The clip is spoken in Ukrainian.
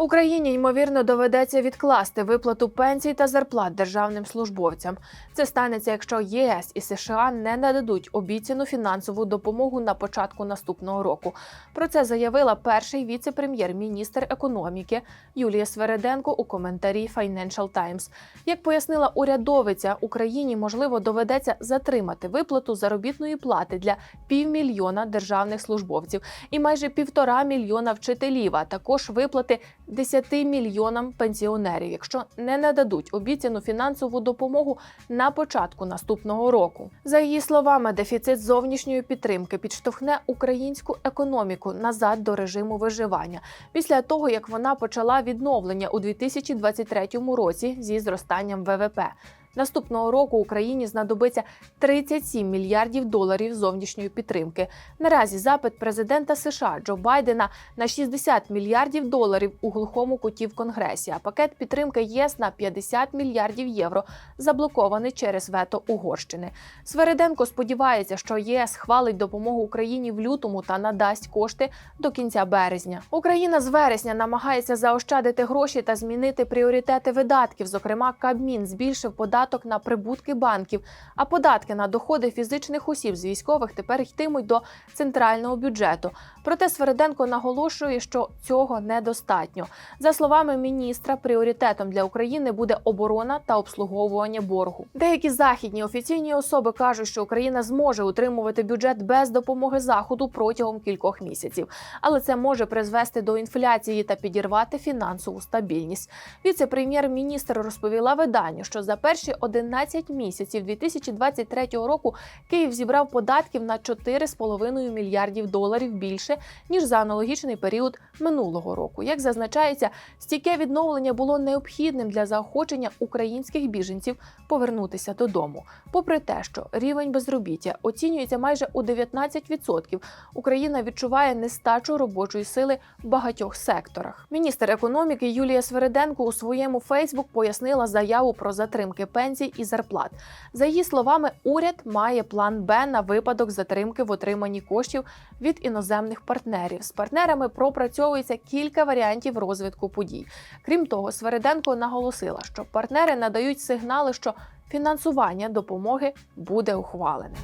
Україні ймовірно доведеться відкласти виплату пенсій та зарплат державним службовцям. Це станеться, якщо ЄС і США не нададуть обіцяну фінансову допомогу на початку наступного року. Про це заявила перший віце-прем'єр-міністр економіки Юлія Свереденко у коментарі Financial Times. Як пояснила урядовиця, Україні можливо доведеться затримати виплату заробітної плати для півмільйона державних службовців і майже півтора мільйона вчителів, а також виплати 10 мільйонам пенсіонерів, якщо не нададуть обіцяну фінансову допомогу на початку наступного року. За її словами, дефіцит зовнішньої підтримки підштовхне українську економіку назад до режиму виживання після того, як вона почала відновлення у 2023 році зі зростанням ВВП. Наступного року Україні знадобиться 37 мільярдів доларів зовнішньої підтримки. Наразі запит президента США Джо Байдена на 60 мільярдів доларів у глухому куті в Конгресі. А пакет підтримки ЄС на 50 мільярдів євро заблокований через вето Угорщини. Свериденко сподівається, що ЄС хвалить допомогу Україні в лютому та надасть кошти до кінця березня. Україна з вересня намагається заощадити гроші та змінити пріоритети видатків. Зокрема, Кабмін збільшив податок на прибутки банків, а податки на доходи фізичних осіб з військових тепер йтимуть до центрального бюджету. Проте Свериденко наголошує, що цього недостатньо. За словами міністра, пріоритетом для України буде оборона та обслуговування боргу. Деякі західні офіційні особи кажуть, що Україна зможе утримувати бюджет без допомоги заходу протягом кількох місяців, але це може призвести до інфляції та підірвати фінансову стабільність. Віце-прем'єр-міністр розповіла виданню, що за перші 11 місяців 2023 року Київ зібрав податків на 4,5 мільярдів доларів більше ніж за аналогічний період минулого року. Як зазначається, стійке відновлення було необхідним для заохочення українських біженців повернутися додому. Попри те, що рівень безробіття оцінюється майже у 19%, Україна відчуває нестачу робочої сили в багатьох секторах. Міністр економіки Юлія Свериденко у своєму Фейсбук пояснила заяву про затримки пенсій і зарплат. За її словами, уряд має план Б на випадок затримки в отриманні коштів від іноземних партнерів. З партнерами пропрацьовується кілька варіантів розвитку подій. Крім того, Свериденко наголосила, що партнери надають сигнали, що фінансування допомоги буде ухвалене.